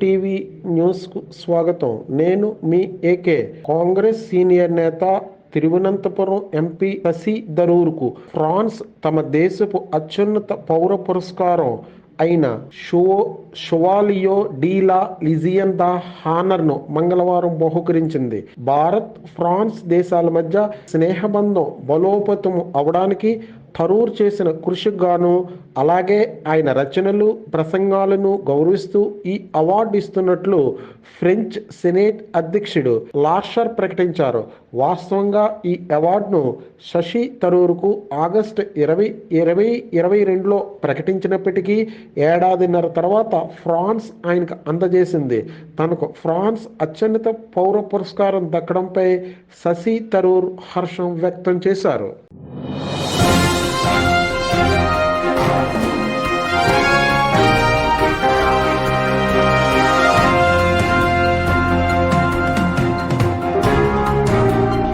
TV న్యూస్కు స్వాగతం. నేను మీ ఏకే కాంగ్రెస్ సీనియర్ నేత తిరువనంతపురం ఎంపీ శశి థరూర్కు ఫ్రాన్స్ తమ దేశపు అత్యున్నత పౌర పురస్కారం అయిన షో షువాలియో డీలా లిజియన్ ద హానర్ను మంగళవారం బహుకరించింది. భారత్ ఫ్రాన్స్ దేశాల మధ్య స్నేహబంధం బలోపతం అవడానికి కరూర్ చేసిన కృషికి గాను అలాగే ఆయన రచనలు ప్రసంగాలను గౌరవిస్తూ ఈ అవార్డు ఇస్తున్నట్లు ఫ్రెంచ్ సెనేట్ అధ్యక్షుడు లాషర్ ప్రకటించారు. వాస్తవంగా ఈ అవార్డును శశి తరూర్కు ఆగస్టు ఇరవై ఇరవై ఇరవై రెండులో ప్రకటించినప్పటికీ ఏడాదిన్నర తర్వాత ఫ్రాన్స్ ఆయనకు అందజేసింది. తనకు ఫ్రాన్స్ అత్యున్నత పౌర పురస్కారం దక్కడంపై శశి తరూర్ హర్షం వ్యక్తం చేశారు.